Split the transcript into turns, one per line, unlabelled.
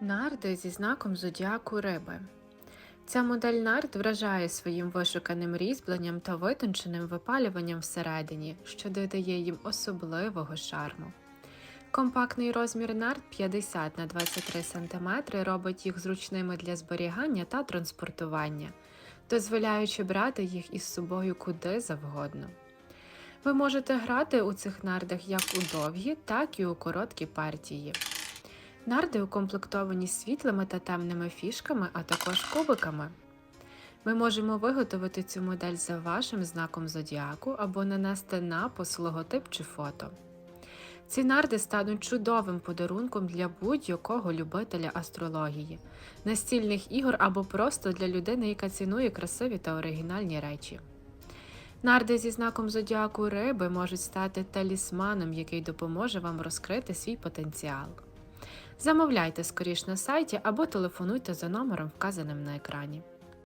Нарди зі знаком зодіаку риби. Ця модель нард вражає своїм вишуканим різьбленням та витонченим випалюванням всередині, що додає їм особливого шарму. Компактний розмір нард 50 на 23 см робить їх зручними для зберігання та транспортування, дозволяючи брати їх із собою куди завгодно. Ви можете грати у цих нардах як у довгі, так і у короткі партії. Нарди укомплектовані світлими та темними фішками, а також кубиками. Ми можемо виготовити цю модель за вашим знаком зодіаку або нанести напис, логотип чи фото. Ці нарди стануть чудовим подарунком для будь-якого любителя астрології, настільних ігор або просто для людини, яка цінує красиві та оригінальні речі. Нарди зі знаком зодіаку риби можуть стати талісманом, який допоможе вам розкрити свій потенціал. Замовляйте скоріш на сайті або телефонуйте за номером, вказаним на екрані.